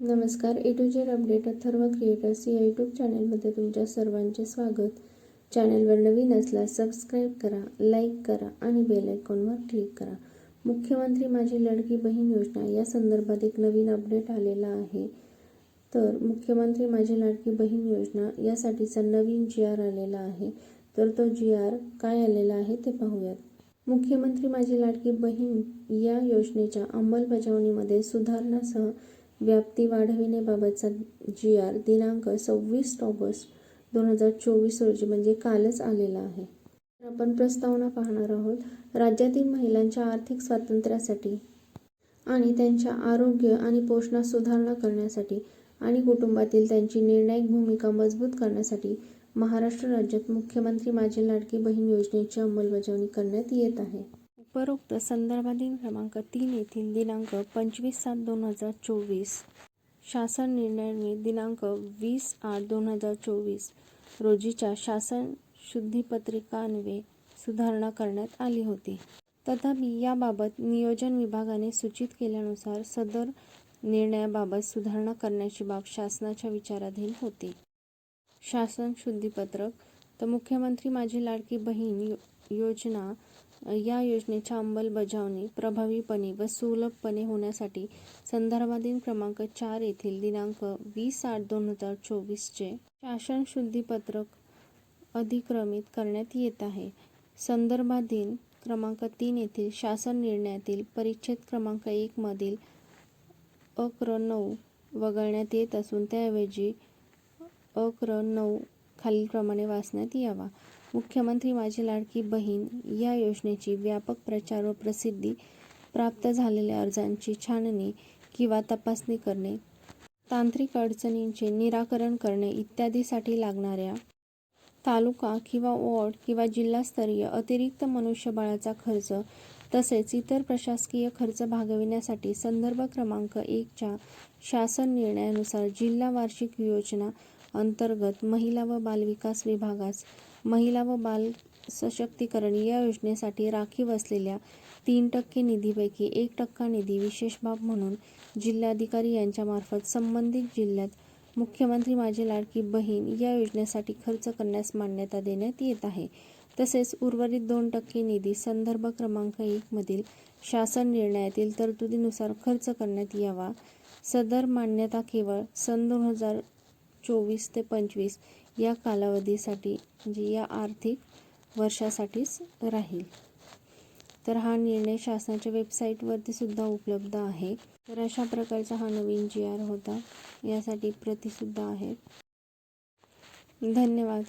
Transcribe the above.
नमस्कार. A to Z update Atharva creators या YouTube चॅनलमध्ये तुमच्या सर्वांचे स्वागत. चॅनलवर नवीन असल्यास सबस्क्राईब करा लाईक करा आणि बेल आयकॉनवर क्लिक करा. मुख्यमंत्री माझी लडकी बहीण योजना या संदर्भात एक नवीन अपडेट आलेला आहे. तर मुख्यमंत्री माझी लाडकी बहीण योजना यासाठीचा नवीन जी आर आलेला आहे. तर तो जी आर काय आलेला आहे ते पाहूयात. मुख्यमंत्री माझी लाडकी बहीण या योजनेच्या अंमलबजावणीमध्ये सुधारणासह व्याप्ती वाढविण्याबाबतचा जी आर दिनांक सव्वीस ऑगस्ट दोन हजार चोवीस रोजी म्हणजे कालच आलेला आहे. तर आपण प्रस्तावना पाहणार आहोत राज्यातील महिलांच्या आर्थिक स्वातंत्र्यासाठी आणि त्यांच्या आरोग्य आणि पोषणात सुधारणा करण्यासाठी आणि कुटुंबातील त्यांची निर्णायक भूमिका मजबूत करण्यासाठी महाराष्ट्र राज्यात मुख्यमंत्री माझी लाडकी बहीण योजनेची अंमलबजावणी करण्यात येत आहे. उपरोक्त संदर्भाधीन क्रमांक तीन येथील दिनांक पंचवीस सात दोन हजार चोवीस. शासन निर्णयाने दिनांक वीस आठ दोन हजार चोवीस रोजीच्या शासन शुद्धीपत्रिकान्वये सुधारणा करण्यात आली होती. तथापि याबाबत नियोजन विभागाने सूचित केल्यानुसार सदर निर्णयाबाबत सुधारणा करण्याची बाब शासनाच्या विचाराधीन होती. शासन शुद्धीपत्रक तर मुख्यमंत्री माझी लाडकी बहीण यो योजना या योजनेच्या अंमलबजावणी प्रभावीपणे व सुलभपणे होण्यासाठी संदर्भाधीन क्रमांक चार येथील दिनांक वीस आठ दोन हजार चोवीसचे शासन शुद्धीपत्रक अधिक्रमित करण्यात येत आहे. संदर्भाधीन क्रमांक तीन येथील शासन निर्णयातील परिच्छेद क्रमांक एकमधील अक्र नऊ वगळण्यात येत असून त्याऐवजी अक्र नऊ खालीलप्रमाणे वाचण्यात यावा. मुख्यमंत्री माझी लाडकी बहीण या योजनेची व्यापक प्रचार व प्रसिद्धी प्राप्त झालेल्या अर्जांची छाननी किंवा तपासणी करणे तांत्रिक अडचणींचे निराकरण करणे इत्यादीसाठी लागणाऱ्या तालुका किंवा वॉर्ड किंवा जिल्हास्तरीय अतिरिक्त मनुष्यबळाचा खर्च तसेच इतर प्रशासकीय खर्च भागविण्यासाठी संदर्भ क्रमांक एकच्या शासन निर्णयानुसार जिल्हा वार्षिक योजना अंतर्गत महिला व बालविकास विभागास महिला व बाल सशक्तीकरण या योजनेसाठी राखीव असलेल्या तीन टक्के निधीपैकी एक टक्का निधी विशेष बाब म्हणून जिल्हाधिकारी यांच्यामार्फत संबंधित जिल्ह्यात मुख्यमंत्री माझी लाडकी बहीण या योजनेसाठी खर्च करण्यास मान्यता देण्यात येत आहे. तसेच उर्वरित दोन टक्के निधी संदर्भ क्रमांक एकमधील शासन निर्णयातील तरतुदीनुसार खर्च करण्यात यावा. सदर मान्यता केवळ सन दोन हजार चोवीस ते पंचवीस या कालावधीसाठी म्हणजे या आर्थिक वर्षासाठीच राहील. तर हा निर्णय शासनाच्या वेबसाईटवरती सुद्धा उपलब्ध आहे. तर अशा प्रकारचा हा नवीन जी आर होता. यासाठी प्रतिसुद्धा आहे धन्यवाद.